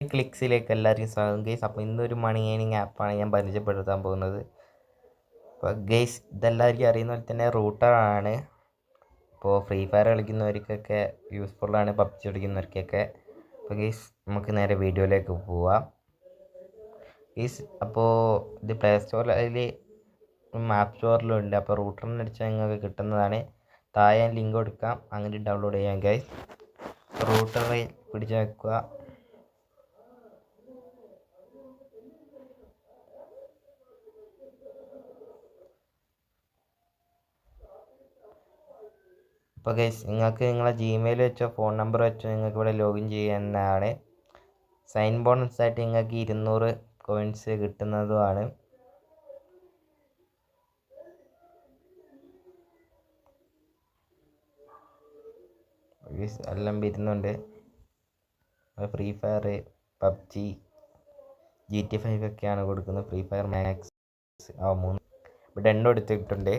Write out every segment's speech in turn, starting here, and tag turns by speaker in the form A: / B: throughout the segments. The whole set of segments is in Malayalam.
A: ക്ലിക്സിലേക്ക് എല്ലാവർക്കും സ്വാഗതം. ഗെയ്സ് അപ്പോൾ ഇന്നൊരു മണി ഏണിങ് ആപ്പാണ് ഞാൻ പരിചയപ്പെടുത്താൻ പോകുന്നത്. അപ്പോൾ ഗെയ്സ് ഇതെല്ലാവർക്കും അറിയുന്ന പോലെ തന്നെ റൂട്ടറാണ് ഇപ്പോൾ ഫ്രീ ഫയർ കളിക്കുന്നവർക്കൊക്കെ യൂസ്ഫുള്ളാണ് പബ്ജി കളിക്കുന്നവർക്കൊക്കെ. അപ്പോൾ ഗെയ്സ് നമുക്ക് നേരെ വീഡിയോയിലേക്ക് പോവാം. ഗെയ്സ് അപ്പോൾ ഇത് പ്ലേ സ്റ്റോറിൽ ആപ്പ് സ്റ്റോറിലും ഉണ്ട്. അപ്പോൾ റൂട്ടറിന് അടിച്ചാൽ നിങ്ങൾക്ക് കിട്ടുന്നതാണ്. താഴെ ലിങ്ക് കൊടുക്കാം. അങ്ങനെ ഡൗൺലോഡ് ചെയ്യാം ഗൈസ്. റൂട്ടറിൽ പിടിച്ച് വെക്കുക. അപ്പോൾ ഗൈസ് നിങ്ങൾക്ക് നിങ്ങളെ ജിമെയിൽ വെച്ചോ ഫോൺ നമ്പർ വെച്ചോ നിങ്ങൾക്ക് ഇവിടെ ലോഗിൻ ചെയ്യുന്നതാണ്. സൈൻ ബോണസ് ആയിട്ട് നിങ്ങൾക്ക് ഇരുന്നൂറ് കോയിൻസ് കിട്ടുന്നതുമാണ്. എല്ലാം വരുന്നുണ്ട്. Free fire PUBG G T five ഒക്കെയാണ് കൊടുക്കുന്നത്. ഫ്രീ ഫയർ മാക്സ് ആ മൂന്ന്. ഇവിടെ എണ്ണം എടുത്തിട്ടുണ്ട്.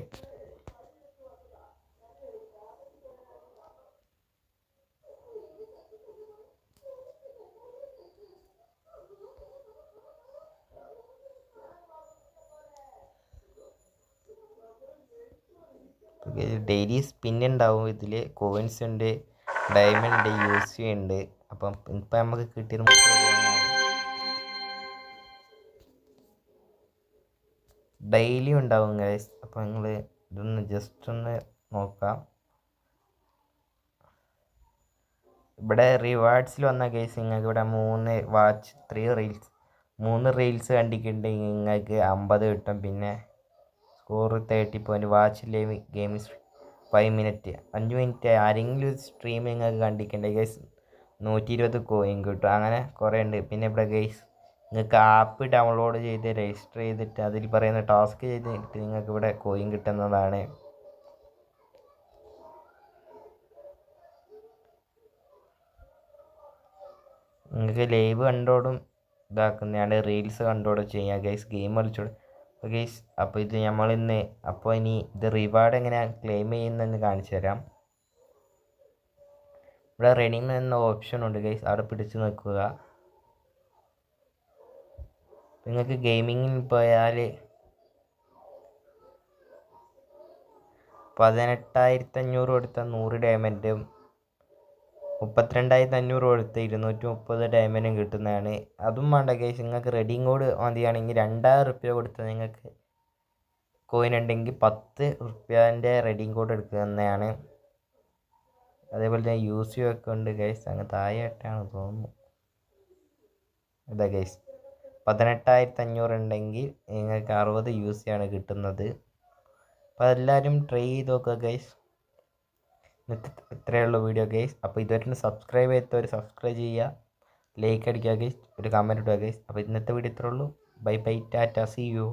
A: ഡെയിലി സ്പിൻ ഉണ്ടാവും ഇതിൽ കോയിൻസ് ഉണ്ട് ഡയമണ്ട് യു സി ഉണ്ട് അപ്പം ഇപ്പം നമുക്ക് കിട്ടിയത് ഡെയിലി ഉണ്ടാവും ഗൈസ് അപ്പം നിങ്ങൾ ഇതൊന്ന് ജസ്റ്റ് ഒന്ന് നോക്കാം. ഇവിടെ റിവാർഡ്സിൽ വന്ന കേസ് നിങ്ങൾക്ക് ഇവിടെ മൂന്ന് വാച്ച് ത്രീ റീൽസ് മൂന്ന് റീൽസ് കണ്ടിട്ടുണ്ടെങ്കിൽ നിങ്ങൾക്ക് അമ്പത് കിട്ടും. പിന്നെ score thirty point watch live game five minute അഞ്ച് മിനിറ്റ് ആരെങ്കിലും സ്ട്രീം നിങ്ങൾക്ക് കണ്ടിട്ടുണ്ടെങ്കിൽ ഗൈസ് നൂറ്റി ഇരുപത് കോയിൻ കിട്ടും. അങ്ങനെ കുറേ ഉണ്ട്. പിന്നെ ഇവിടെ ഗൈസ് നിങ്ങൾക്ക് ആപ്പ് ഡൗൺലോഡ് ചെയ്ത് രജിസ്റ്റർ ചെയ്തിട്ട് അതിൽ പറയുന്ന ടാസ്ക് ചെയ്തിട്ട് നിങ്ങൾക്ക് ഇവിടെ കോയിൻ കിട്ടുന്നതാണ്. നിങ്ങൾക്ക് ലൈവ് കണ്ടോടും ഇതാക്കുന്നതാണ്. റീൽസ് കണ്ടോടും ചെയ്യാം ഗൈസ് ഗെയിം കളിച്ചോടും. ഗൈസ് അപ്പോൾ ഇത് നമ്മളിന്ന് അപ്പോൾ ഇനി ഇത് റിവാർഡ് എങ്ങനെയാണ് ക്ലെയിം ചെയ്യുന്നതെന്ന് കാണിച്ചു തരാം. ഇവിടെ റെഡിങ് എന്ന ഓപ്ഷൻ ഉണ്ട് ഗൈസ് അവിടെ പിടിച്ചു നിൽക്കുക നിങ്ങൾക്ക് ഗെയിമിങ്ങിൽ പോയാൽ പതിനെട്ടായിരത്തി അഞ്ഞൂറ് കൊടുത്ത നൂറ് ഡയമണ്ടും മുപ്പത്തിരണ്ടായിരത്തി അഞ്ഞൂറ് കൊടുത്ത് ഇരുന്നൂറ്റി മുപ്പത് ഡയമണ്ടും കിട്ടുന്നതാണ്. അതും വേണ്ട കേസ് നിങ്ങൾക്ക് റെഡിങ് കോഡ് മതിയാണെങ്കിൽ രണ്ടായിരം റുപ്യ കൊടുത്ത് നിങ്ങൾക്ക് കോയിൻ ഉണ്ടെങ്കിൽ പത്ത് റുപ്യന്റെ റെഡിങ് കോഡ് എടുക്കുന്നതാണ് അതേപോലെ തന്നെ യു സി ഒക്കെ ഉണ്ട് കേസ് അങ്ങ് താഴെയായിട്ടാണ് തോന്നുന്നു. ഇതാ കേസ് പതിനെട്ടായിരത്തി അഞ്ഞൂറ് ഉണ്ടെങ്കിൽ നിങ്ങൾക്ക് അറുപത് യു സി ആണ് കിട്ടുന്നത്. അപ്പോൾ എല്ലാവരും ട്രൈ ചെയ്ത് നോക്കുക ഇന്നത്തെ ഇത്രയേ ഉള്ളൂ വീഡിയോ ഗെയ്സ് അപ്പോൾ ഇതുവരെ സബ്സ്ക്രൈബ് ചെയ്തവർ സബ്സ്ക്രൈബ് ചെയ്യുക. ലൈക്ക് അടിക്കുക ഗെയ്സ് ഒരു കമന്റ് ഇടുക ഗെയ്സ് അപ്പോൾ ഇന്നത്തെ വീഡിയോ ഇത്രയേ ഉള്ളൂ. Bye bye tata see you